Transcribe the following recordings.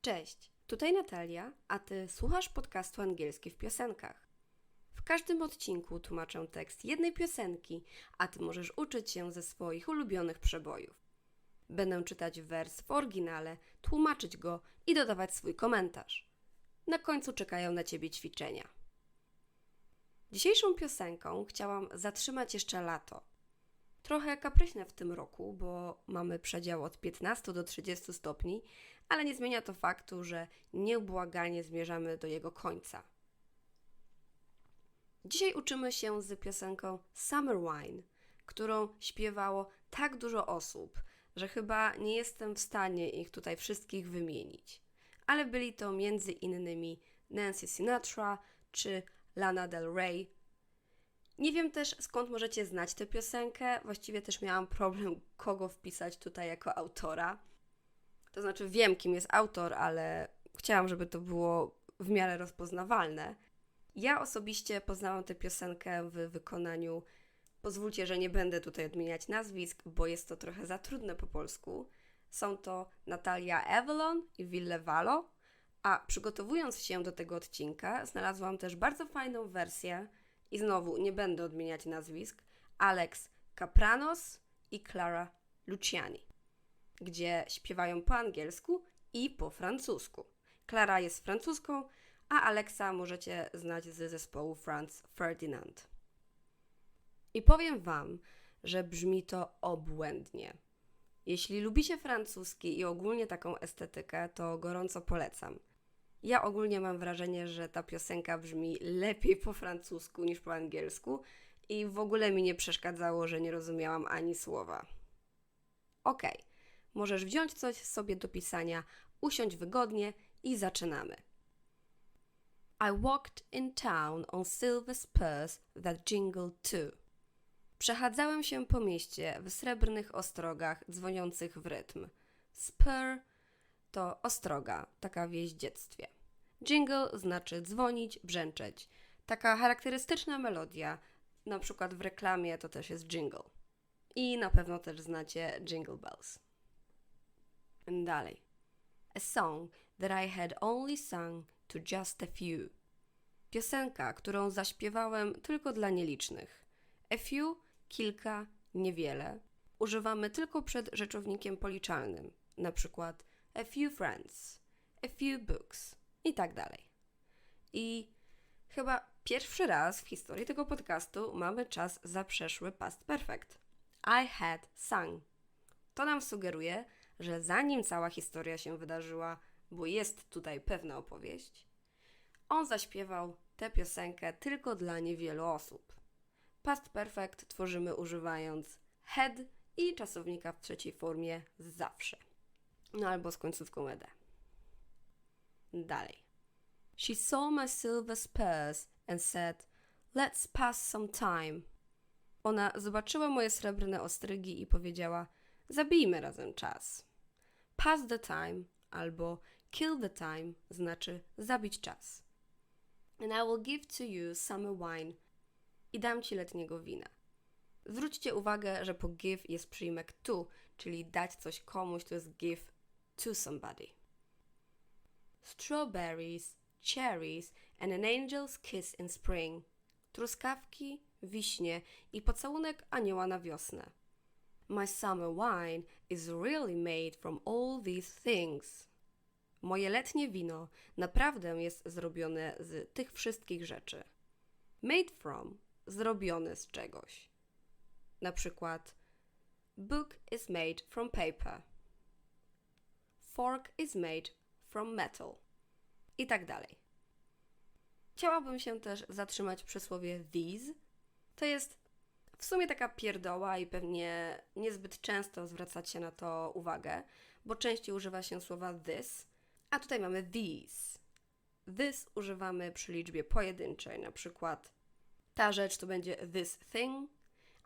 Cześć, tutaj Natalia, a ty słuchasz podcastu angielski w piosenkach. W każdym odcinku tłumaczę tekst jednej piosenki, a ty możesz uczyć się ze swoich ulubionych przebojów. Będę czytać wers w oryginale, tłumaczyć go i dodawać swój komentarz. Na końcu czekają na ciebie ćwiczenia. Dzisiejszą piosenką chciałam zatrzymać jeszcze lato. Trochę kapryśne w tym roku, bo mamy przedział od 15 do 30 stopni, ale nie zmienia to faktu, że nieubłaganie zmierzamy do jego końca. Dzisiaj uczymy się z piosenką Summer Wine, którą śpiewało tak dużo osób, że chyba nie jestem w stanie ich tutaj wszystkich wymienić. Ale byli to między innymi Nancy Sinatra czy Lana Del Rey. Nie wiem też skąd możecie znać tę piosenkę. Właściwie też miałam problem, kogo wpisać tutaj jako autora. To znaczy, wiem, kim jest autor, ale chciałam, żeby to było w miarę rozpoznawalne. Ja osobiście poznałam tę piosenkę w wykonaniu. Pozwólcie, że nie będę tutaj odmieniać nazwisk, bo jest to trochę za trudne po polsku. Są to Natalia Avalon i Ville Valo. A przygotowując się do tego odcinka, znalazłam też bardzo fajną wersję i znowu nie będę odmieniać nazwisk. Alex Capranos i Clara Luciani gdzie śpiewają po angielsku i po francusku. Klara jest francuską, a Alexa możecie znać z zespołu Franz Ferdinand. I powiem Wam, że brzmi to obłędnie. Jeśli lubicie francuski i ogólnie taką estetykę, to gorąco polecam. Ja ogólnie mam wrażenie, że ta piosenka brzmi lepiej po francusku niż po angielsku i w ogóle mi nie przeszkadzało, że nie rozumiałam ani słowa. Okej, okay. Możesz wziąć coś sobie do pisania, usiąść wygodnie i zaczynamy. I walked in town on silver spurs that jingled too. Przechadzałem się po mieście w srebrnych ostrogach dzwoniących w rytm. Spur to ostroga, taka wieś dziectwie. Jingle znaczy dzwonić, brzęczeć. Taka charakterystyczna melodia, na przykład w reklamie to też jest jingle. I na pewno też znacie Jingle Bells. Dalej. A song that I had only sung to just a few. Piosenka, którą zaśpiewałem tylko dla nielicznych. A few, kilka, niewiele. Używamy tylko przed rzeczownikiem policzalnym, na przykład a few friends, a few books i tak dalej. I chyba pierwszy raz w historii tego podcastu mamy czas za przeszły past perfect. I had sung. To nam sugeruje, że zanim cała historia się wydarzyła, bo jest tutaj pewna opowieść, on zaśpiewał tę piosenkę tylko dla niewielu osób. Past Perfect tworzymy używając had i czasownika w trzeciej formie zawsze. No albo z końcówką ed. Dalej. She saw my silver spurs and said, Let's pass some time. Ona zobaczyła moje srebrne ostrygi i powiedziała, zabijmy razem czas. Pass the time albo kill the time znaczy zabić czas. And I will give to you summer wine i dam ci letniego wina. Zwróćcie uwagę, że po give jest przyjmek to, czyli dać coś komuś, to jest give to somebody. Strawberries, cherries and an angel's kiss in spring. Truskawki, wiśnie i pocałunek anioła na wiosnę. My summer wine is really made from all these things. Moje letnie wino naprawdę jest zrobione z tych wszystkich rzeczy. Made from zrobione z czegoś. Na przykład book is made from paper. Fork is made from metal. I tak dalej. Chciałabym się też zatrzymać przy słowie these. To jest w sumie taka pierdoła i pewnie niezbyt często zwracać się na to uwagę, bo częściej używa się słowa this, a tutaj mamy these. This używamy przy liczbie pojedynczej, na przykład ta rzecz to będzie this thing,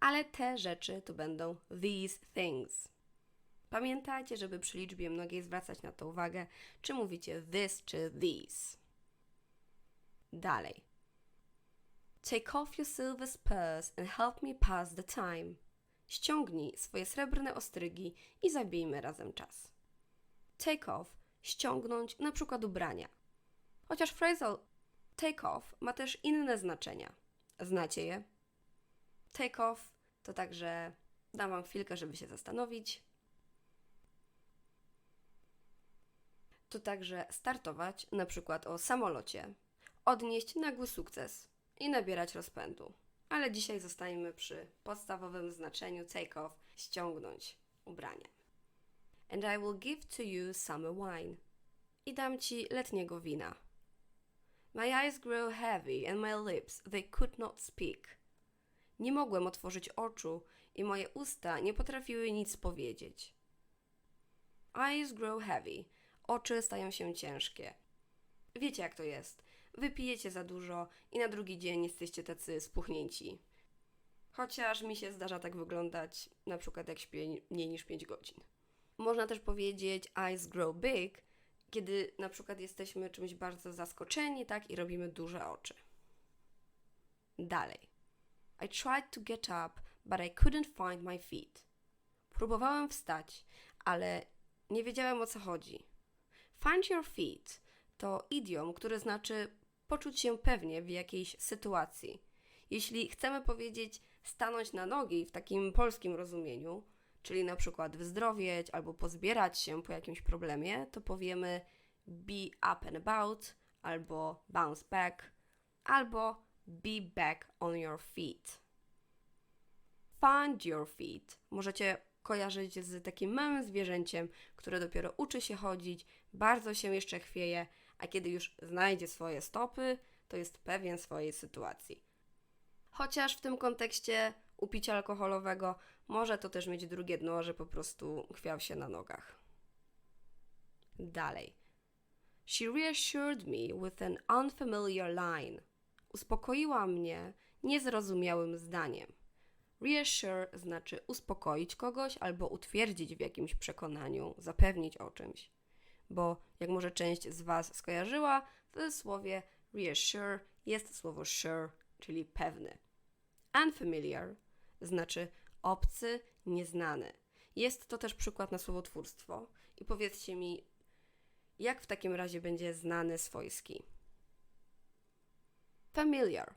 ale te rzeczy to będą these things. Pamiętajcie, żeby przy liczbie mnogiej zwracać na to uwagę, czy mówicie this czy these. Dalej. Take off your silver spurs and help me pass the time. Ściągnij swoje srebrne ostrygi i zabijmy razem czas. Take off, ściągnąć na przykład ubrania. Chociaż phrasal take off ma też inne znaczenia. Znacie je? Take off to także dam Wam chwilkę, żeby się zastanowić. To także startować, na przykład o samolocie, odnieść nagły sukces i nabierać rozpędu. Ale dzisiaj zostajemy przy podstawowym znaczeniu take off ściągnąć ubranie. And I will give to you summer wine. I dam ci letniego wina. My eyes grew heavy and my lips they could not speak. Nie mogłem otworzyć oczu i moje usta nie potrafiły nic powiedzieć. Eyes grow heavy. Oczy stają się ciężkie. Wiecie jak to jest. Wypijecie za dużo i na drugi dzień jesteście tacy spuchnięci. Chociaż mi się zdarza tak wyglądać, na przykład jak śpię mniej niż 5 godzin. Można też powiedzieć eyes grow big, kiedy na przykład jesteśmy czymś bardzo zaskoczeni, tak, i robimy duże oczy. Dalej. I tried to get up, but I couldn't find my feet. Próbowałem wstać, ale nie wiedziałem o co chodzi. Find your feet to idiom, który znaczy poczuć się pewnie w jakiejś sytuacji. Jeśli chcemy powiedzieć stanąć na nogi w takim polskim rozumieniu, czyli na przykład wyzdrowieć albo pozbierać się po jakimś problemie, to powiemy be up and about, albo bounce back, albo be back on your feet. Find your feet możecie kojarzyć z takim małym zwierzęciem, które dopiero uczy się chodzić, bardzo się jeszcze chwieje, a kiedy już znajdzie swoje stopy, to jest pewien swojej sytuacji. Chociaż w tym kontekście u picia alkoholowego może to też mieć drugie dno, że po prostu chwiał się na nogach. Dalej. She reassured me with an unfamiliar line. Uspokoiła mnie niezrozumiałym zdaniem. Reassure znaczy uspokoić kogoś albo utwierdzić w jakimś przekonaniu, zapewnić o czymś. Bo jak może część z Was skojarzyła, w słowie reassure jest słowo sure, czyli pewny. Unfamiliar znaczy obcy, nieznany. Jest to też przykład na słowotwórstwo. I powiedzcie mi, jak w takim razie będzie znany swojski? Familiar.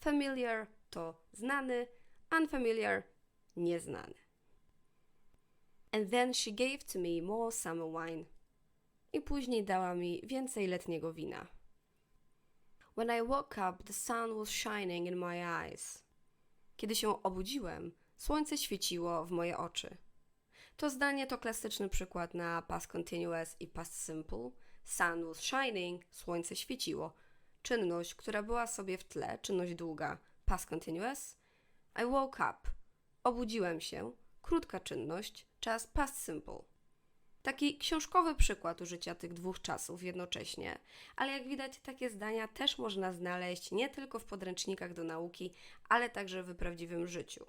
Familiar to znany, unfamiliar nieznany. And then she gave to me more summer wine. I później dała mi więcej letniego wina. When I woke up, the sun was shining in my eyes. Kiedy się obudziłem, słońce świeciło w moje oczy. To zdanie to klasyczny przykład na past continuous i past simple. Sun was shining, słońce świeciło. Czynność, która była sobie w tle, czynność długa, past continuous. I woke up, obudziłem się, krótka czynność, czas past simple. Taki książkowy przykład użycia tych dwóch czasów jednocześnie, ale jak widać, takie zdania też można znaleźć nie tylko w podręcznikach do nauki, ale także w prawdziwym życiu.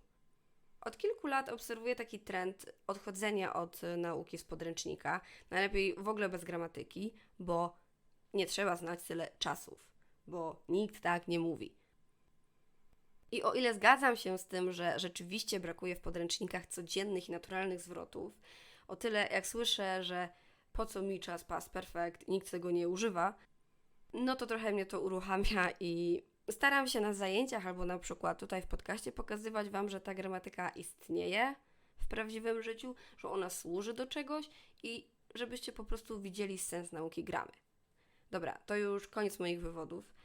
Od kilku lat obserwuję taki trend odchodzenia od nauki z podręcznika, najlepiej w ogóle bez gramatyki, bo nie trzeba znać tyle czasów, bo nikt tak nie mówi. I o ile zgadzam się z tym, że rzeczywiście brakuje w podręcznikach codziennych i naturalnych zwrotów, o tyle jak słyszę, że po co mi czas past perfect, nikt tego nie używa, no to trochę mnie to uruchamia i staram się na zajęciach albo na przykład tutaj w podcaście pokazywać Wam, że ta gramatyka istnieje w prawdziwym życiu, że ona służy do czegoś i żebyście po prostu widzieli sens nauki gramy. Dobra, to już koniec moich wywodów.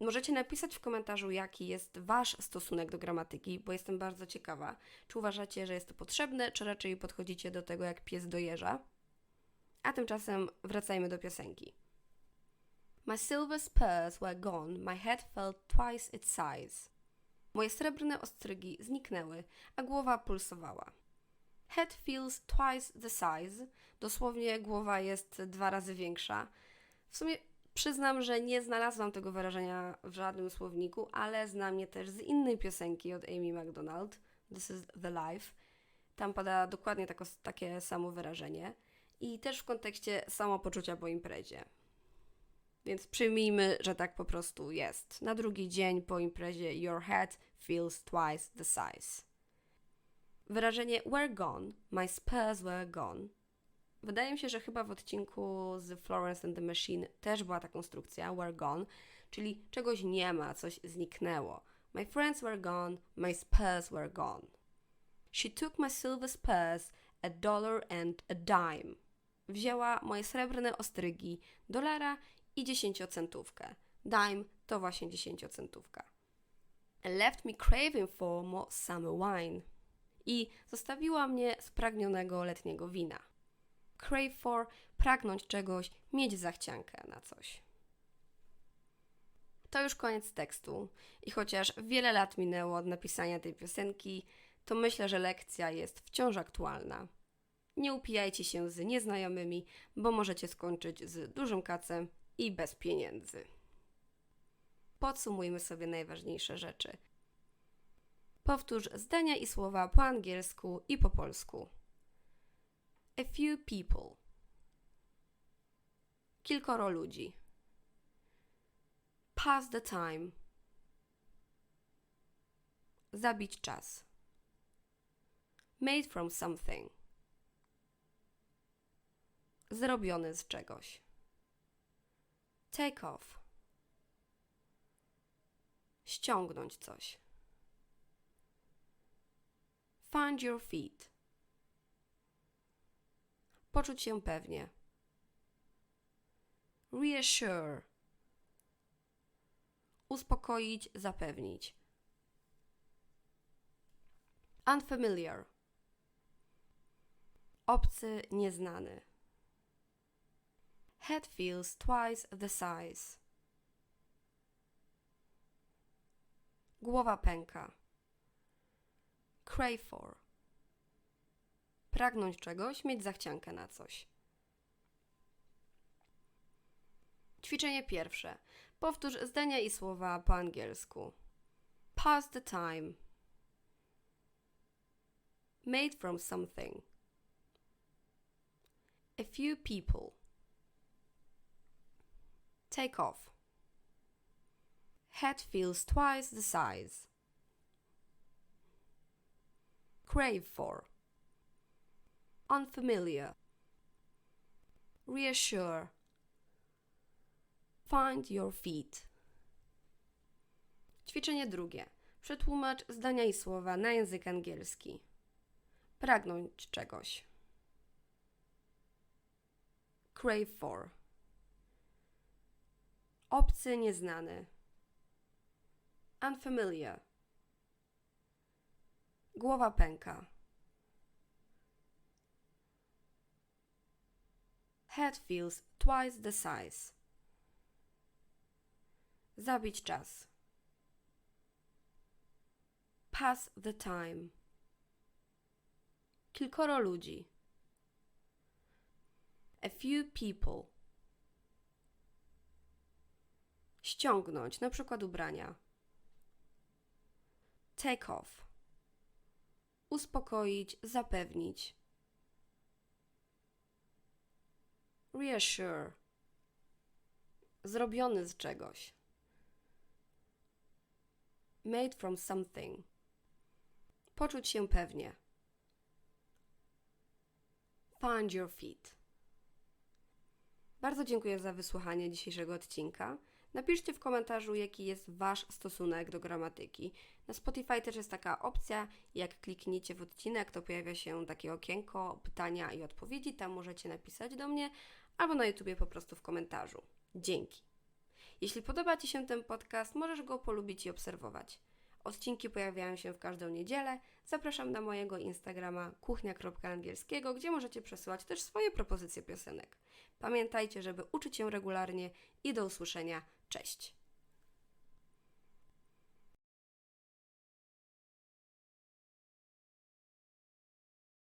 Możecie napisać w komentarzu, jaki jest Wasz stosunek do gramatyki, bo jestem bardzo ciekawa. Czy uważacie, że jest to potrzebne, czy raczej podchodzicie do tego jak pies do jeża? A tymczasem wracajmy do piosenki. My silver spurs were gone, my head felt twice its size. Moje srebrne ostrygi zniknęły, a głowa pulsowała. Head feels twice the size, dosłownie głowa jest dwa razy większa. W sumie Przyznam, że nie znalazłam tego wyrażenia w żadnym słowniku, ale znam je też z innej piosenki od Amy McDonald, This is the Life. Tam pada dokładnie tako, takie samo wyrażenie i też w kontekście samopoczucia po imprezie. Więc przyjmijmy, że tak po prostu jest. Na drugi dzień po imprezie your head feels twice the size. Wyrażenie were gone, my spurs were gone Wydaje mi się, że chyba w odcinku z Florence and the Machine też była ta konstrukcja were gone, czyli czegoś nie ma, coś zniknęło. My friends were gone, my spurs were gone. She took my silver spurs, a dollar and a dime. Wzięła moje srebrne ostrygi, dolara i dziesięciocentówkę. Dime to właśnie dziesięciocentówka. Left me craving for more summer wine. I zostawiła mnie spragnionego letniego wina. Crave for, pragnąć czegoś, mieć zachciankę na coś. To już koniec tekstu. I chociaż wiele lat minęło od napisania tej piosenki, to myślę, że lekcja jest wciąż aktualna. Nie upijajcie się z nieznajomymi, bo możecie skończyć z dużym kacem i bez pieniędzy. Podsumujmy sobie najważniejsze rzeczy. Powtórz zdania i słowa po angielsku i po polsku. A few people. Kilkoro ludzi. Pass the time. Zabić czas. Made from something. Zrobiony z czegoś. Take off. Ściągnąć coś. Find your feet. Poczuć się pewnie. Reassure. Uspokoić, zapewnić. Unfamiliar. Obcy, nieznany. Head feels twice the size. Głowa pęka. Crave for. Pragnąć czegoś, mieć zachciankę na coś. Ćwiczenie pierwsze. Powtórz zdania i słowa po angielsku. Pass the time. Made from something. A few people. Take off. Head feels twice the size. Crave for. Unfamiliar. Reassure. Find your feet. Ćwiczenie drugie. Przetłumacz zdania i słowa na język angielski. Pragnąć czegoś. Crave for. Obcy, nieznany. Unfamiliar. Głowa pęka. Head feels twice the size. Zabić czas. Pass the time. Kilkoro ludzi. A few people. Ściągnąć, na przykład ubrania. Take off. Uspokoić, zapewnić. Reassure. Zrobiony z czegoś. Made from something. Poczuć się pewnie. Find your feet. Bardzo dziękuję za wysłuchanie dzisiejszego odcinka. Napiszcie w komentarzu, jaki jest Wasz stosunek do gramatyki. Na Spotify też jest taka opcja, jak klikniecie w odcinek, to pojawia się takie okienko pytania i odpowiedzi. Tam możecie napisać do mnie, albo na YouTubie po prostu w komentarzu. Dzięki. Jeśli podoba Ci się ten podcast, możesz go polubić i obserwować. Odcinki pojawiają się w każdą niedzielę. Zapraszam na mojego Instagrama kuchnia.angielskiego, gdzie możecie przesyłać też swoje propozycje piosenek. Pamiętajcie, żeby uczyć się regularnie i do usłyszenia. Cześć!